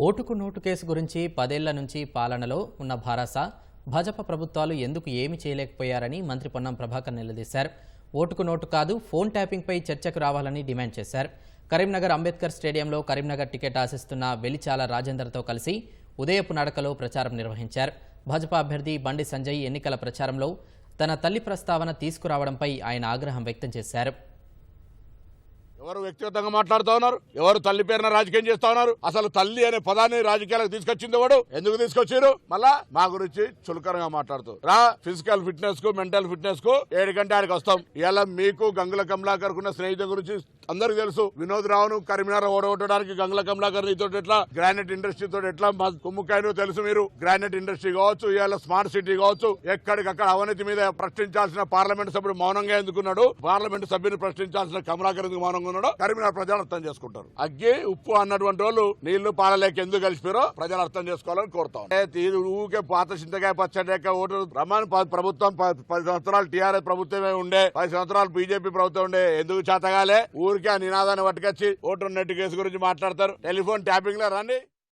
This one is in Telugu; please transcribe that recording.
ఓటుకు నోటు కేసు గురించి పదేళ్ళ నుంచి పాలనలో ఉన్న భారాస భాజపా ప్రభుత్వాలు ఎందుకు ఏమి చేయలేకపోయారని మంత్రి పొన్నం ప్రభాకర్ నిలదీశారు. ఓటుకు నోటు కాదు ఫోన్ ట్యాపింగ్పై చర్చకు రావాలని డిమాండ్ చేశారు. కరీంనగర్ అంబేద్కర్ స్టేడియంలో కరీంనగర్ టికెట్ ఆశిస్తున్న వెలిచాల రాజేందర్తో కలిసి ఉదయపు నడకలో ప్రచారం నిర్వహించారు. భాజపా అభ్యర్థి బండి సంజయ్ ఎన్నికల ప్రచారంలో తన తల్లి ప్రస్తావన తీసుకురావడంపై ఆయన ఆగ్రహం వ్యక్తం చేశారు. ఎవరు వ్యక్తిగతంగా మాట్లాడుతా ఉన్నారు? ఎవరు తల్లి పేరున రాజకీయం చేస్తా ఉన్నారు? అసలు తల్లి అనే పదాన్ని రాజకీయాలకు తీసుకొచ్చింది వాడు ఎందుకు తీసుకొచ్చారు మళ్ళా మా గురించి చులకరంగా మాట్లాడుతూ. రా ఫిజికల్ ఫిట్నెస్కు మెంటల్ ఫిట్నెస్కు ఏడు గంట ఆడికి వస్తాం. ఇలా మీకు గంగుల కమలాకర్ ఉన్న స్నేహితుల గురించి అందరికి తెలుసు. వినోద్ రావును కరీంనగర్ ఓడగొట్టడానికి గంగుల కమలాకర్ నీతో ఎట్లా? గ్రానైట్ ఇండస్ట్రీ తోటి ఎట్లా? మా కుమ్ముకాయను తెలుసు మీరు. గ్రానైట్ ఇండస్ట్రీ కావచ్చు ఇవాళ స్మార్ట్ సిటీ కావచ్చు. ఎక్కడికక్కడ అవినీతి మీద ప్రశ్నించాల్సిన పార్లమెంట్ సభ్యుడు మౌనంగా ఎందుకున్నాడు? పార్లమెంట్ సభ్యుని ప్రశ్నించాల్సిన కమలాకర్ ఎందుకు మౌనంగా ఉన్నాడో కరీంనగర్ ప్రజలు అర్థం చేసుకుంటారు. అగ్గి ఉప్పు అన్నటువంటి వాళ్ళు నీళ్ళు పాలలేక ఎందుకు కలిసిపోయారో ప్రజలు అర్థం చేసుకోవాలని కోరుతాం. ఊకే పాత చింతకాయ పచ్చడిక ఓటు రమ్మని ప్రభుత్వం పది సంవత్సరాలు టీఆర్ఎస్ ప్రభుత్వమే ఉండే పది సంవత్సరాలు బీజేపీ ప్రభుత్వం ఉండే ఎందుకు చేతగాలే? ఊరికే ఆ నినాదాన్ని పట్టుకొచ్చి ఓటు నెట్ కేసు గురించి మాట్లాడతారు. టెలిఫోన్ ట్యాపింగ్లో రండి.